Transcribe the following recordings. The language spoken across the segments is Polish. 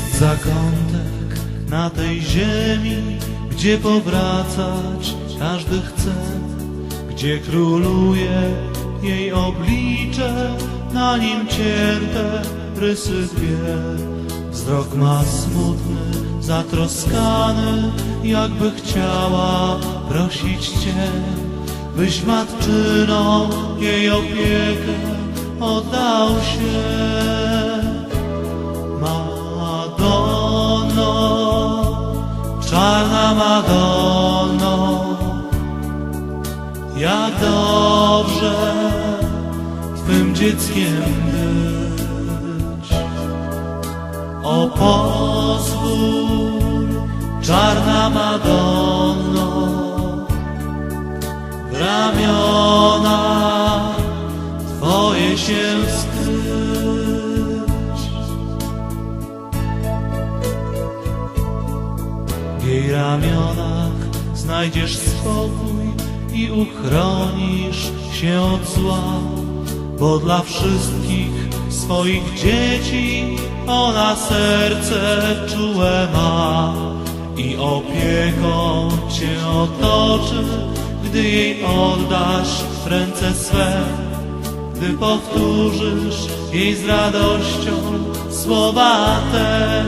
zakątek na tej ziemi, gdzie powracać każdy chce, gdzie króluje jej oblicze, na nim cięte rysy dwie. Wzrok ma smutny, zatroskany, jakby chciała prosić Cię, byś matczyną jej opiekę oddał się. Madonno, Madonno, jak dobrze Twym dzieckiem być. O pozwól, czarna Madonno, w ramiona Twoje się skryć. Ramionach znajdziesz spokój i uchronisz się od zła, bo dla wszystkich swoich dzieci ona serce czułe ma i opieką cię otoczy, gdy jej oddasz ręce swe, gdy powtórzysz jej z radością słowa te.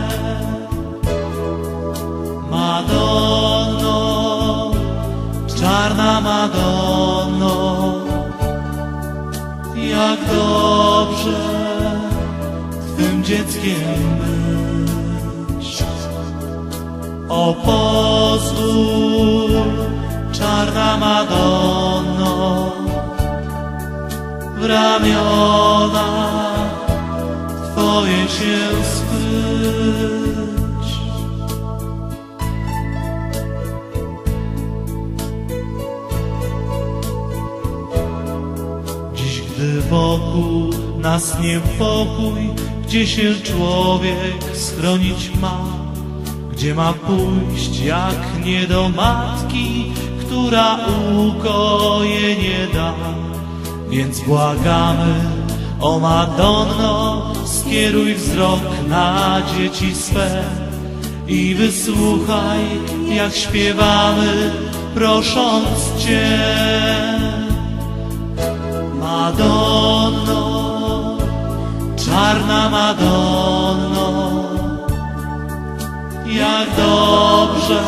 Madonno, jak dobrze Twym dzieckiem być. O pozwól, czarna Madonno, w ramiona Twoje się skryć. Gdy wokół nas niepokój, gdzie się człowiek schronić ma, gdzie ma pójść jak nie do matki, która ukojenie da. Więc błagamy, o Madonno, skieruj wzrok na dzieci swe i wysłuchaj, jak śpiewamy, prosząc Cię. Madonno, czarna Madonno, jak dobrze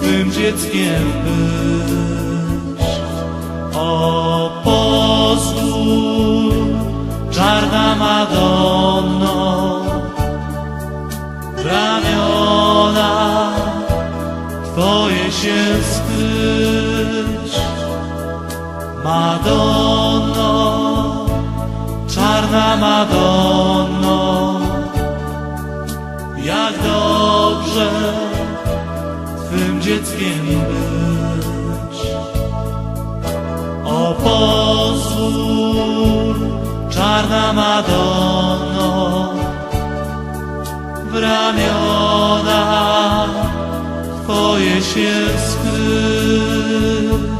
Twym dzieckiem być. O pozwól, czarna Madonno, ramiona Twoje się Madonno, czarna Madonno, jak dobrze Twym dzieckiem być. O pozwól, czarna Madonno, w ramiona Twoje się skryć.